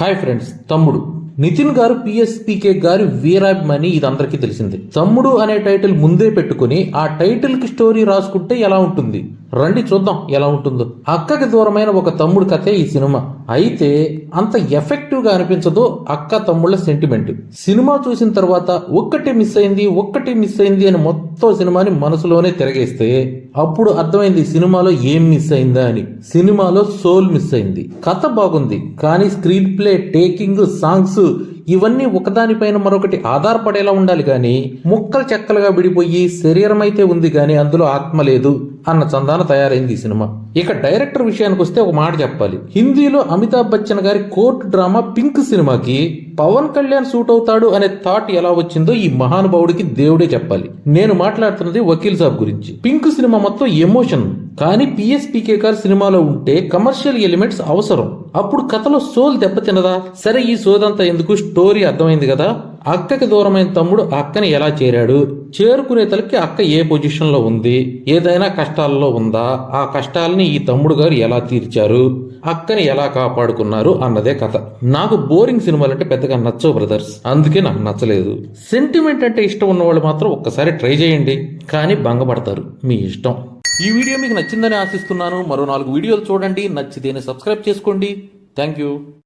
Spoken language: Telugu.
హాయ్ ఫ్రెండ్స్ తమ్ముడు. నితిన్ గారు పిఎస్పీకే గారి వీరాభిమాని ఇది అందరికీ తెలిసిందే. తమ్ముడు అనే టైటిల్ ముందే పెట్టుకుని ఆ టైటిల్కి స్టోరీ రాసుకుంటే ఎలా ఉంటుంది? రండి చూద్దాం ఎలా ఉంటుందో. అక్కకి దూరమైన ఒక తమ్ముడు కథే ఈ సినిమా. అయితే అంత ఎఫెక్టివ్గా అనిపించదు అక్క తమ్ముళ్ళ సెంటిమెంట్. సినిమా చూసిన తర్వాత ఒక్కటి మిస్ అయింది ఒక్కటి మిస్ అయింది అని మొత్తం సినిమాని మనసులోనే తిరగేస్తే అప్పుడు అర్థమైంది సినిమాలో ఏం మిస్ అయిందా అని. సినిమాలో సోల్ మిస్ అయింది. కథ బాగుంది కానీ స్క్రీన్ ప్లే టేకింగ్ సాంగ్స్ ఇవన్నీ ఒకదానిపైన మరొకటి ఆధారపడేలా ఉండాలి కానీ ముక్కలు చెక్కలుగా విడిపోయి శరీరం అయితే ఉంది కానీ అందులో ఆత్మ లేదు అన్న చందాన తయారైంది ఈ సినిమా. ఇక డైరెక్టర్ విషయానికి వస్తే ఒక మాట చెప్పాలి. హిందీలో అమితాబ్ బచ్చన్ గారి కోర్టు డ్రామా పింక్ సినిమాకి పవన్ కళ్యాణ్ సూట్ అవుతాడు అనే థాట్ ఎలా వచ్చిందో ఈ మహానుభావుడికి దేవుడే చెప్పాలి. నేను మాట్లాడుతున్నది వకీల్ సాబ్ గురించి. పింక్ సినిమా మొత్తం ఎమోషన్. కానీ పిఎస్పీకే కార్ సినిమాలో ఉంటే కమర్షియల్ ఎలిమెంట్స్ అవసరం. అప్పుడు కథలో సోల్ దెబ్బతినదా? సరే ఈ సోదంతా ఎందుకు? స్టోరీ అర్థమైంది కదా? అక్కకి దూరమైన తమ్ముడు అక్కని ఎలా చేరాడు? చేరుకునే తలకి అక్క ఏ పొజిషన్లో ఉంది? ఏదైనా కష్టాల్లో ఉందా? ఆ కష్టాలని ఈ తమ్ముడు గారు ఎలా తీర్చారు? అక్కని ఎలా కాపాడుకున్నారు అన్నదే కథ. నాకు బోరింగ్ సినిమాలు అంటే పెద్దగా నచ్చవు బ్రదర్స్. అందుకే నాకు నచ్చలేదు. సెంటిమెంట్ అంటే ఇష్టం ఉన్నవాళ్ళు మాత్రం ఒక్కసారి ట్రై చేయండి. కానీ భంగపడతారు. మీ ఇష్టం. ఈ వీడియో మీకు నచ్చిందని ఆశిస్తున్నాను. మరో నాలుగు వీడియోలు చూడండి. నచ్చితేనే సబ్స్క్రైబ్ చేసుకోండి. Thank you.